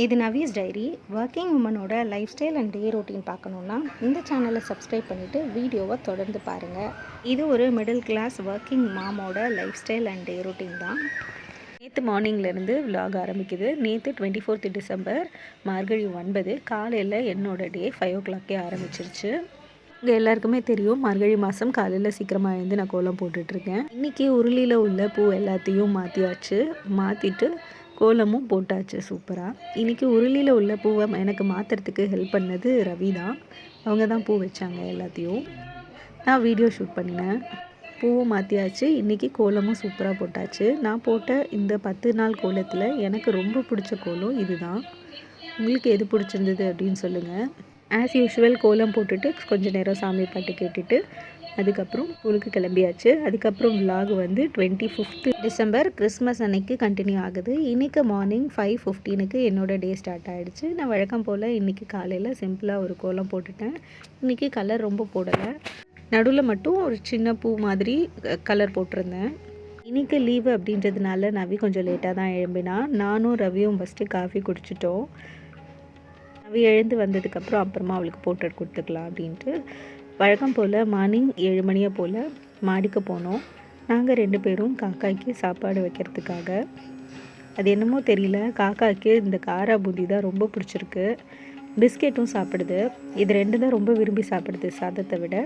இது நவீஸ் diary. Working உமனோட life style and day routine பார்க்கணுன்னா இந்த சேனலை சப்ஸ்கிரைப் பண்ணிவிட்டு வீடியோவை தொடர்ந்து பாருங்கள் இது ஒரு middle class working மாமோட life style and day routine தான் நேற்று மார்னிங்லேருந்து விலாக் ஆரம்பிக்குது. நேற்று டுவெண்ட்டி ஃபோர்த்து டிசம்பர் மார்கழி ஒன்பது காலையில் என்னோட டே ஃபைவ் ஓ கிளாக்கே ஆரம்பிச்சிருச்சு. இங்கே எல்லாருக்குமே தெரியும் மார்கழி மாதம் காலையில் சீக்கிரமாக எழுந்து நான் கோலம் போட்டுட்ருக்கேன் இன்றைக்கி உருளியில் உள்ள பூ எல்லாத்தையும் மாற்றியாச்சு மாற்றிட்டு கோலமும் போட்டாச்சு சூப்பராக இன்றைக்கி உருளியில் உள்ள பூவை எனக்கு மாற்றுறதுக்கு ஹெல்ப் பண்ணது ரவி தான். அவங்க தான் பூ வச்சாங்க எல்லாத்தையும். நான் வீடியோ ஷூட் பண்ணினேன். பூவும் மாற்றியாச்சு இன்றைக்கி கோலமும் சூப்பராக போட்டாச்சு. நான் போட்ட இந்த பத்து நாள் கோலத்தில் எனக்கு ரொம்ப பிடிச்ச கோலம் இதுதான். உங்களுக்கு எது பிடிச்சிருந்தது அப்படின்னு சொல்லுங்கள் ஆஸ் யூஷுவல் கோலம் போட்டுட்டு கொஞ்சம் நேரம் சாமி பாட்டு கேட்டுட்டு அதுக்கப்புறம் ஸ்கூலுக்கு கிளம்பியாச்சு. அதுக்கப்புறம் விலாக் வந்து டுவெண்ட்டி ஃபிஃப்த்து டிசம்பர் கிறிஸ்மஸ் அன்னைக்கு கண்டினியூ ஆகுது. இன்றைக்கு மார்னிங் ஃபைவ் ஃபிஃப்டீனுக்கு என்னோட டே ஸ்டார்ட் ஆகிடுச்சு நான் வழக்கம் போல் இன்றைக்கி காலையில் சிம்பிளாக ஒரு கோலம் போட்டுட்டேன். இன்றைக்கி கலர் ரொம்ப போடலை. நடுவில் மட்டும் ஒரு சின்ன பூ மாதிரி கலர் போட்டிருந்தேன். இன்றைக்கி லீவு அப்படின்றதுனால நவி கொஞ்சம் லேட்டாக தான் எழும்பினா. நானும் ரவியும் ஃபஸ்ட்டு காஃபி குடிச்சிட்டோம். நவி எழுந்து வந்ததுக்கப்புறம் அப்புறமா அவளுக்கு போட்டு கொடுத்துக்கலாம் அப்படின்ட்டு வழக்கம் போல் மார்னிங் ஏழு மணியை போல் மாடிக்கு போனோம். நாங்கள் ரெண்டு பேரும் காக்காய்க்கு சாப்பாடு வைக்கிறதுக்காக. அது என்னமோ தெரியல. காக்காய்க்கு இந்த காரா பூந்தி தான் ரொம்ப பிடிச்சிருக்கு. பிஸ்கெட்டும் சாப்பிடுது. இது ரெண்டு தான் ரொம்ப விரும்பி சாப்பிடுது சாதத்தை விட.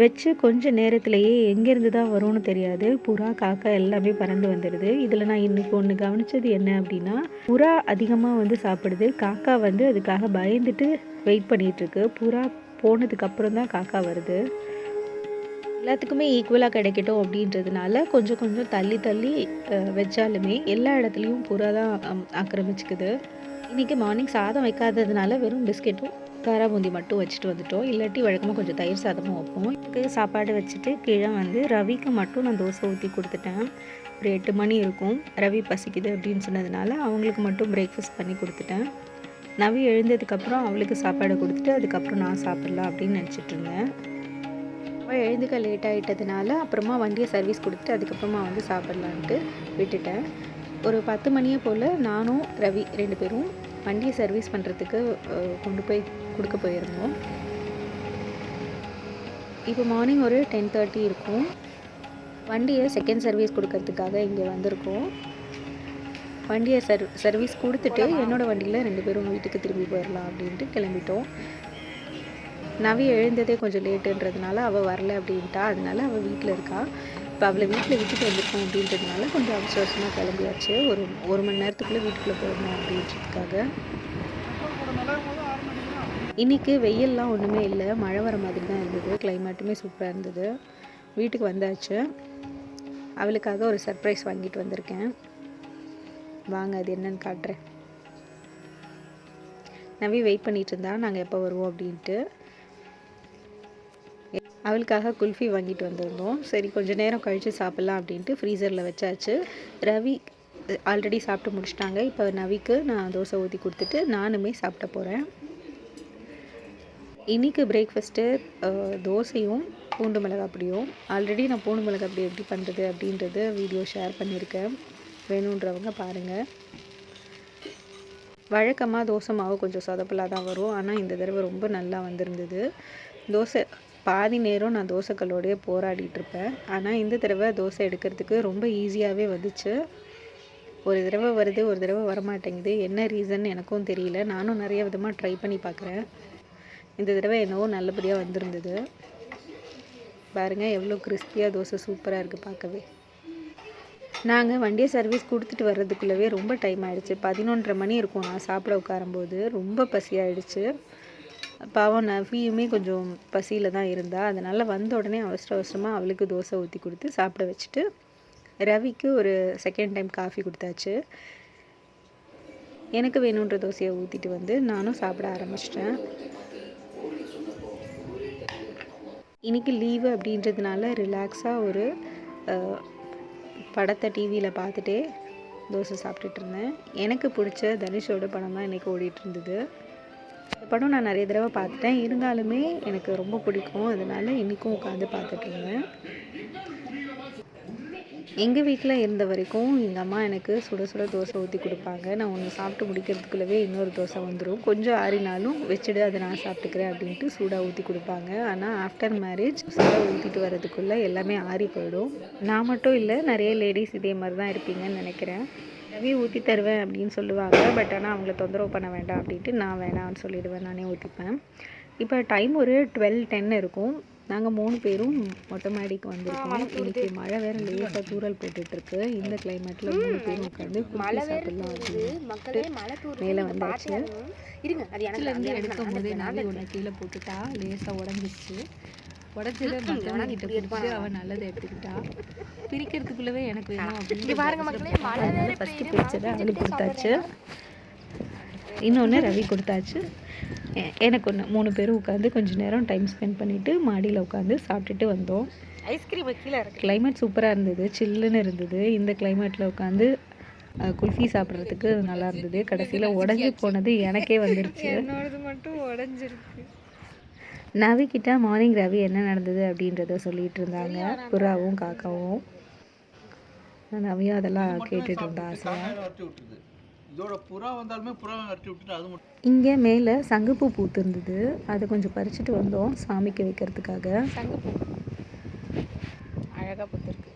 வச்சு கொஞ்ச நேரத்திலேயே எங்கேருந்து தான் வரும்னு தெரியாது. புறா காக்கா எல்லாமே பறந்து வந்துடுது. இதில் நான் இன்றைக்கி ஒன்று கவனித்தது என்ன அப்படின்னா புறா அதிகமாக வந்து சாப்பிடுது. காக்கா வந்து அதுக்காக பயந்துட்டு வெயிட் பண்ணிகிட்ருக்கு புறா போனதுக்கப்புறம் தான் காக்கா வருது. எல்லாத்துக்குமே ஈக்குவலாக கிடைக்கட்டும் அப்படின்றதுனால கொஞ்சம் கொஞ்சம் தள்ளி தள்ளி வச்சாலுமே எல்லா இடத்துலையும் புறா தான் ஆக்கிரமிச்சுக்குது. இன்றைக்கி மார்னிங் சாதம் வைக்காததுனால வெறும் பிஸ்கெட்டும் காராபூந்தி மட்டும் வச்சுட்டு வந்துட்டோம். இல்லாட்டி வழக்கமாக கொஞ்சம் தயிர் சாதமும் வைப்போம். இதுக்கு சாப்பாடு வச்சுட்டு கீழே வந்து ரவிக்கு மட்டும் நான் தோசை ஊற்றி கொடுத்துட்டேன். ஒரு எட்டு மணி இருக்கும். ரவி பசிக்குது அப்படின்னு சொன்னதுனால அவங்களுக்கு மட்டும் பிரேக்ஃபாஸ்ட் பண்ணி கொடுத்துட்டேன். நவி எழுந்ததுக்கப்புறம் அவளுக்கு சாப்பாடு கொடுத்துட்டு அதுக்கப்புறம் நான் சாப்பிட்லாம் அப்படின்னு நினச்சிட்டு இருந்தேன். அவள் எழுந்துக்க லேட் ஆகிட்டதுனால அப்புறமா வண்டியை சர்வீஸ் கொடுத்துட்டு அதுக்கப்புறமா வந்து சாப்பிட்லான்ட்டு விட்டுட்டேன். ஒரு பத்து மணியை போல் நானும் ரவி ரெண்டு பேரும் வண்டியை சர்வீஸ் பண்ணுறதுக்கு கொண்டு போய் கொடுக்க போயிருந்தோம். இப்போ மார்னிங் ஒரு டென் தேர்ட்டி இருக்கும். வண்டியை செகண்ட் சர்வீஸ் கொடுக்கறதுக்காக இங்கே வந்திருக்கோம். வண்டியை சர் சர்வீஸ் கொடுத்துட்டு என்னோடய வண்டியில் ரெண்டு பேரும் வீட்டுக்கு திரும்பி போயிடலாம் அப்படின்ட்டு கிளம்பிட்டோம். நவி எழுந்ததே கொஞ்சம் லேட்டுன்றதுனால அவள் வரல அப்படின்ட்டா. அதனால அவள் வீட்டில் இருக்கா. இப்போ அவளை வீட்டில் விட்டுட்டு வந்திருக்கோம் அப்படின்றதுனால கொஞ்சம் அவசரமாக கிளம்பியாச்சு. ஒரு ஒரு மணி நேரத்துக்குள்ளே வீட்டுக்குள்ளே போயிடணும் அப்படின்றதுக்காக. இன்றைக்கி வெயில்லாம் ஒன்றுமே இல்லை. மழை வர மாதிரி தான் இருந்தது. கிளைமேட்டுமே சூப்பராக இருந்தது. வீட்டுக்கு வந்தாச்சு. அவளுக்காக ஒரு சர்ப்ரைஸ் வாங்கிட்டு வந்திருக்கேன். வாங்க அது என்னன்னு காட்டுறேன். நவி வெயிட் பண்ணிட்டு இருந்தா நாங்கள் எப்போ வருவோம் அப்படின்ட்டு. அவளுக்காக குல்ஃபி வாங்கிட்டு வந்திருந்தோம். சரி கொஞ்சம் நேரம் கழித்து சாப்பிட்லாம் அப்படின்ட்டு ஃப்ரீசரில் வச்சாச்சு. ரவி ஆல்ரெடி சாப்பிட்டு முடிச்சிட்டாங்க. இப்போ நவிக்கு நான் தோசை ஊற்றி கொடுத்துட்டு நானுமே சாப்பிட போகிறேன் இன்றைக்கி பிரேக்ஃபாஸ்ட்டு தோசையும் பூண்டு மிளகா அப்படியும் ஆல்ரெடி நான் பூண்டு மிளகா அப்படி எப்படி பண்ணுறது அப்படின்றது வீடியோ ஷேர் பண்ணியிருக்கேன். வேணுன்றவங்க பாருங்கள் வழக்கமாக தோசை மாவு கொஞ்சம் சொதப்பலாக தான் வரும். ஆனால் இந்த தடவை ரொம்ப நல்லா வந்திருந்தது. தோசை பாதி நேரம் நான் தோசைக்கல்லோடையே போராடிட்டு இருப்பேன். ஆனால் இந்த தடவை தோசை எடுக்கிறதுக்கு ரொம்ப ஈஸியாகவே வந்துச்சு. ஒரு தடவை வருது ஒரு தடவை வரமாட்டேங்குது. என்ன ரீசன் எனக்கும் தெரியல. நானும் நிறைய விதமாக ட்ரை பண்ணி பார்க்குறேன் இந்த தடவை என்னவோ நல்லபடியாக வந்திருந்தது. பாருங்கள் எவ்வளோ கிறிஸ்பியாக தோசை சூப்பராக இருக்குது பார்க்கவே நாங்கள் வண்டியை சர்வீஸ் கொடுத்துட்டு வர்றதுக்குள்ளவே ரொம்ப டைம் ஆகிடுச்சு பதினொன்றரை மணி இருக்கும். நான் சாப்பிட உட்காரும்போது ரொம்ப பசியாயிடுச்சு பாவம் நவியுமே கொஞ்சம் பசியில் தான் இருந்தா. அதனால் வந்த உடனே அவசர அவசரமாக அவளுக்கு தோசை ஊற்றி கொடுத்து சாப்பிட வச்சுட்டு ரவிக்கு ஒரு செகண்ட் டைம் காஃபி கொடுத்தாச்சு. எனக்கு வேணுன்ற தோசையை ஊற்றிட்டு வந்து நானும் சாப்பிட ஆரம்பிச்சிட்டேன். இன்றைக்கி லீவு அப்படின்றதுனால ரிலாக்ஸாக ஒரு படத்தை டிவியில் பார்த்துட்டே தோசை சாப்பிட்டுட்டு இருந்தேன் எனக்கு பிடிச்ச தனுஷோட படம் தான் இன்றைக்கி ஓடிட்டு இருந்தது இந்த படம் நான் நிறைய தடவை பார்த்துட்டேன். இருந்தாலுமே எனக்கு ரொம்ப பிடிக்கும். அதனால இன்றைக்கும் உட்காந்து பார்த்துட்டு இருந்தேன் எங்கள் வீட்டில் இருந்த வரைக்கும் எங்கள் அம்மா எனக்கு சுட சுட தோசை ஊற்றி கொடுப்பாங்க. நான் ஒன்று சாப்பிட்டு முடிக்கிறதுக்குள்ளவே இன்னொரு தோசை வந்துடும் கொஞ்சம் ஆறினாலும் வச்சுடு அதை நான் சாப்பிட்டுக்கிறேன் அப்படின்ட்டு சூடாக ஊற்றி கொடுப்பாங்க. ஆனால் ஆஃப்டர் மேரேஜ் சூடாக ஊற்றிட்டு வரதுக்குள்ளே எல்லாமே ஆறி போயிடும். நான் மட்டும் இல்லை நிறைய லேடிஸ் இதே மாதிரி தான் இருப்பீங்கன்னு நினைக்கிறேன். ரவி ஊற்றி தருவேன் அப்படின்னு சொல்லுவாங்க. பட் ஆனால் அவங்கள தொந்தரவு பண்ண வேண்டாம் அப்படின்ட்டு நான் வேணாம்னு சொல்லிடுவேன். நானே ஊற்றிப்பேன் இப்போ டைம் ஒரு டுவெல் டென் இருக்கும். நாங்கள் மூணு பேரும் மொட்டை மாடிக்கு வந்திருக்கோம் இன்னைக்கு மழை வேற லேசாக தூறல் போட்டுட்ருக்கு. இந்த கிளைமேட்டில் மூணு பேரும் உட்காந்து குளிச்சு சாப்பிடலாம் மேலே வந்தாச்சு. இருங்க அது எனக்கு எடுக்கும் போதே நாளை ஒன்று கீழே போட்டுட்டா லேசாக உடஞ்சிருச்சு. உடஞ்சதை மற்றவனா கிட்ட பிடிச்சி அவன் நல்லதை எடுத்துக்கிட்டா. பிரிக்கிறதுக்குள்ளவே எனக்கு வேணும் அப்படின்னு ஃபஸ்ட்டு பிரிச்சதை அவளுக்கு கொடுத்தாச்சு இன்னொன்று ரவி கொடுத்தாச்சு. எனக்கு ஒன்று மூணு பேரும் உட்காந்து கொஞ்சம் நேரம் டைம் ஸ்பெண்ட் பண்ணிவிட்டு மாடியில் உட்காந்து சாப்பிட்டுட்டு வந்தோம். ஐஸ்கிரீம் கீழே இருக்கு. கிளைமேட் சூப்பராக இருந்தது சில்லுன்னு இருந்தது. இந்த கிளைமேட்டில் உட்காந்து குல்ஃபி சாப்பிட்றதுக்கு நல்லா இருந்தது. கடைசியில் உடஞ்சி போனது எனக்கே வந்துருச்சு. என்னோடது மட்டும் உடஞ்சிருக்கு. நவி கிட்ட மார்னிங் ரவி என்ன நடந்தது அப்படின்றத சொல்லிட்டு இருந்தாங்க. புறாவும் காக்காவும். நவியும் அதெல்லாம் கேட்டுட்டு இருந்தா ஆசையா வரட்டி விட்டுருது. இதோட புறா வந்தாலுமே புறா வரட்டி விட்டுட்டு அது மட்டும். இங்கே மேலே சங்குப்பூ பூத்து இருந்தது அதை கொஞ்சம் பறிச்சுட்டு வந்தோம் சாமிக்கு வைக்கிறதுக்காக. சங்குப்பூ. அழகா புத்திருக்கு.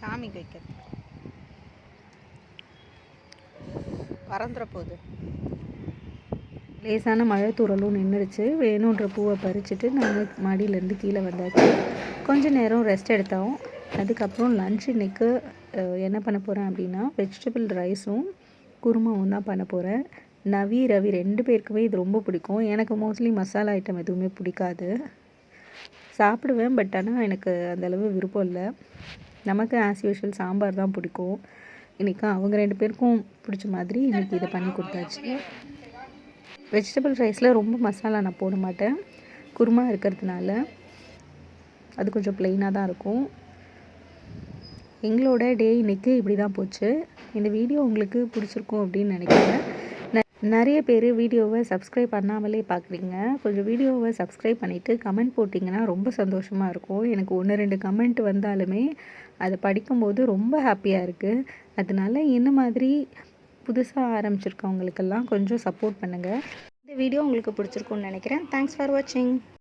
சாமிக்கு வைக்கிறது. பறந்துட போகுது. லேசான மழை தூறலும் நின்றுடுச்சு. வேணுன்ற பூவை பறிச்சுட்டு நாங்கள் மாடியிலேருந்து கீழே வந்தாச்சு. கொஞ்ச நேரம் ரெஸ்ட் எடுத்தோம். அதுக்கப்புறம் லன்ச் இன்னைக்கு என்ன பண்ண போகிறேன் அப்படின்னா வெஜிடபிள் ரைஸும் குருமாவும் தான் பண்ண போகிறேன் நவி ரவி ரெண்டு பேருக்குமே இது ரொம்ப பிடிக்கும். எனக்கு மோஸ்ட்லி மசாலா ஐட்டம் எதுவுமே பிடிக்காது. சாப்பிடுவேன் பட் ஆனால் எனக்கு அந்த அளவு விருப்பம் இல்லை. நமக்கு ஆஸ் யூஷுவல் சாம்பார் தான் பிடிக்கும். இன்றைக்கி அவங்க ரெண்டு பேருக்கும் பிடிச்ச மாதிரி இன்றைக்கி இதை பண்ணி கொடுத்தாச்சு. வெஜிடபிள் ரைஸில் ரொம்ப மசாலா நான் போட மாட்டேன். குருமா இருக்கிறதுனால. அது கொஞ்சம் ப்ளெயினாக தான் இருக்கும். எங்களோட டே இன்றைக்கி இப்படி தான் போச்சு. இந்த வீடியோ உங்களுக்கு பிடிச்சிருக்கும் அப்படின்னு நினைக்கிறேன். நிறைய பேர் வீடியோவை சப்ஸ்கிரைப் பண்ணாமலே பார்க்குறீங்க கொஞ்சம் வீடியோவை சப்ஸ்கிரைப் பண்ணிவிட்டு கமெண்ட் போட்டிங்கன்னா ரொம்ப சந்தோஷமாக இருக்கும். எனக்கு ஒன்று ரெண்டு கமெண்ட் வந்தாலுமே அதை படிக்கும்போது ரொம்ப ஹாப்பியாக இருக்குது அதனால என்ன மாதிரி புதுசாக ஆரம்பிச்சிருக்கவங்களுக்கெல்லாம் கொஞ்சம் சப்போர்ட் பண்ணுங்கள் இந்த வீடியோ உங்களுக்கு பிடிச்சிருக்கும்னு நினைக்கிறேன். தேங்க்ஸ் ஃபார் வாட்சிங்